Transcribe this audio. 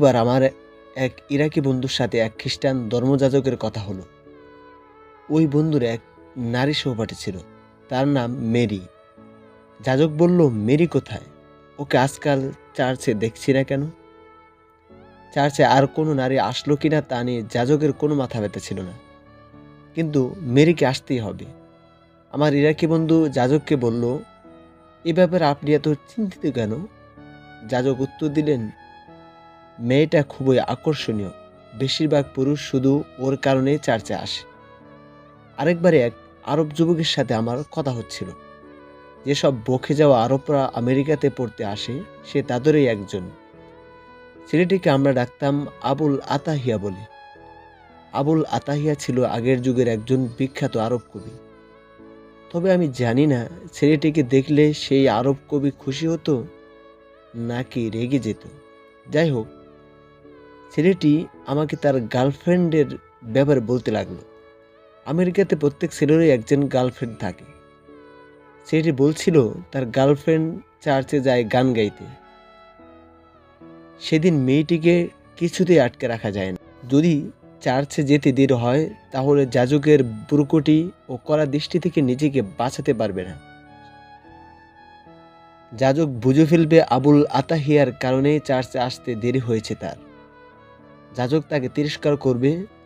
একবার আমার এক ইরাকি বন্ধুর সাথে এক খ্রিস্টান ধর্মযাজকের কথা হলো। ওই বন্ধুর এক নারী সহপাঠী ছিল, তার নাম মেরি। যাজক বলল, মেরি কোথায়? ওকে আজকাল চার্চে দেখছি না কেন? চার্চে আর কোনো নারী আসলো কি না তা নিয়ে যাজকের কোনো মাথা ব্যথা ছিল না। কিন্তু মেরিকে আসতেই হবে। আমার ইরাকি বন্ধু যাজককে বলল, এ ব্যাপারে আপনি এত চিন্তিত কেন? যাজক উত্তর দিলেন মেয়েটা খুবই আকর্ষণীয়। বেশিরভাগ পুরুষ শুধু ওর কারণেই চার্চে আসে। আরেকবারে এক আরব যুবকের সাথে আমার কথা হচ্ছিল। যেসব বকে যাওয়া আরবরা আমেরিকাতে পড়তে আসে, সে তাদেরই একজন। ছেলেটিকে আমরা ডাকতাম আবুল আতাহিয়া বলে। আবুল আতাহিয়া ছিল আগের যুগের একজন বিখ্যাত আরব কবি। তবে আমি জানি না ছেলেটিকে দেখলে সেই আরব কবি খুশি হতো নাকি রেগে যেত। যাই হোক ছেলেটি আমাকে তার গার্লফ্রেন্ডের ব্যাপারে বলতে লাগল। আমেরিকাতে প্রত্যেক ছেলেরই একজন গার্লফ্রেন্ড থাকে। ছেলেটি বলছিল তার গার্লফ্রেন্ড চার্চে যায় গান গাইতে। সেদিন মেয়েটিকে কিছুতেই আটকে রাখা যায় না। যদি চার্চে যেতে দেরি হয়, তাহলে যাজকের বুরকটি ও কড়া দৃষ্টি থেকে নিজেকে বাঁচাতে পারবে না। যাজক বুঝে ফেলবে আবুল আতাহিয়ার কারণে চার্চে আসতে দেরি হয়েছে তার। যাজক তাকে তিরস্কার করবে